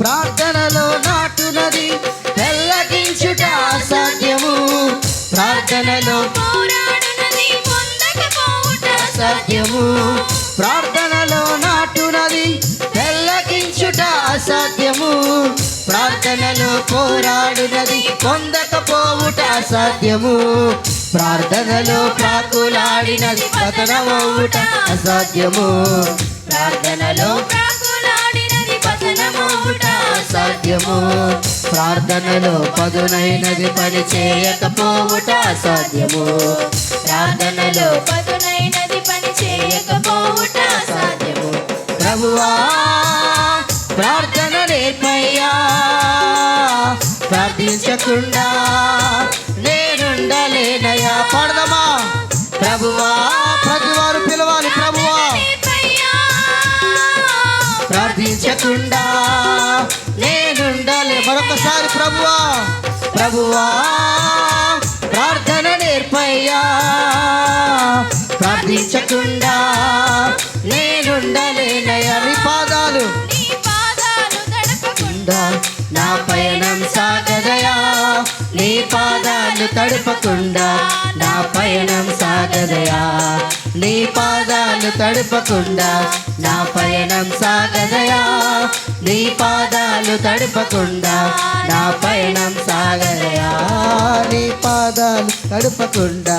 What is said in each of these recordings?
ప్రార్థనలో నాటునది పెళ్ళగించుట అసాధ్యము. ప్రార్థనలో అసాధ్యము ప్రార్థనలో నాటునది పెళ్ళగించుట అసాధ్యము ప్రార్థనలో పోరాడునది పొందకపోవుట అసాధ్యము ప్రార్థనలో ప్రాకులాడినది పతనమవుట అసాధ్యము ప్రార్థనలో ప్రాకులాడినది పతనమవుట అసాధ్యము ప్రార్థనలో పదునైనది పని చేయకపోవుట అసాధ్యము ప్రార్థనలో పదునైనది చేయకపోవుట అసాధ్యము ప్రభువా ప్రార్థన నేర్పయ్యా. ప్రార్థించకుండా నేనుండలేనయ్యా. పాడదమా? ప్రభువా ప్రతి వారు పిలవాలి ప్రభువా. ప్రార్థించకుండా నేనుండలే. మరొకసారి ప్రభువా. ప్రభువా ప్రార్థించకుండా నేనుండలేనయ్యా నీ పాదాలు నా పయనం సాగదయా. నీ పాదాలు తడపకుండా నా పయనం సాగదయా. నీ పాదాలు తడపకుండా నా పయనం సాగదయా. నీ పాదాలు తడపకుండా నా పయనం సాగదయా. నీ పాదాలు తడపకుండా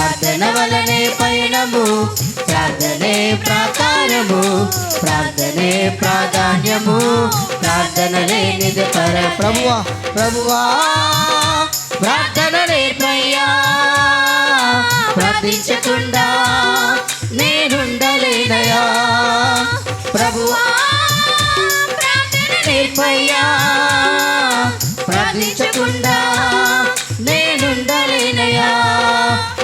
ప్రార్థన వలనే పయనము ప్రార్థనే ప్రాకారము ప్రార్థనే ప్రాధాన్యము ప్రార్థన లేనిది పర ప్రభువా ప్రభువా ప్రార్థన నేర్పయ్యా ప్రార్థించకుండా నేనుండలేనయా ప్రభువా ప్రార్థన నేర్పయ్యా ప్రార్థించకుండా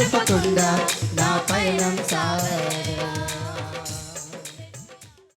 నడపకుండా నా పైన సావే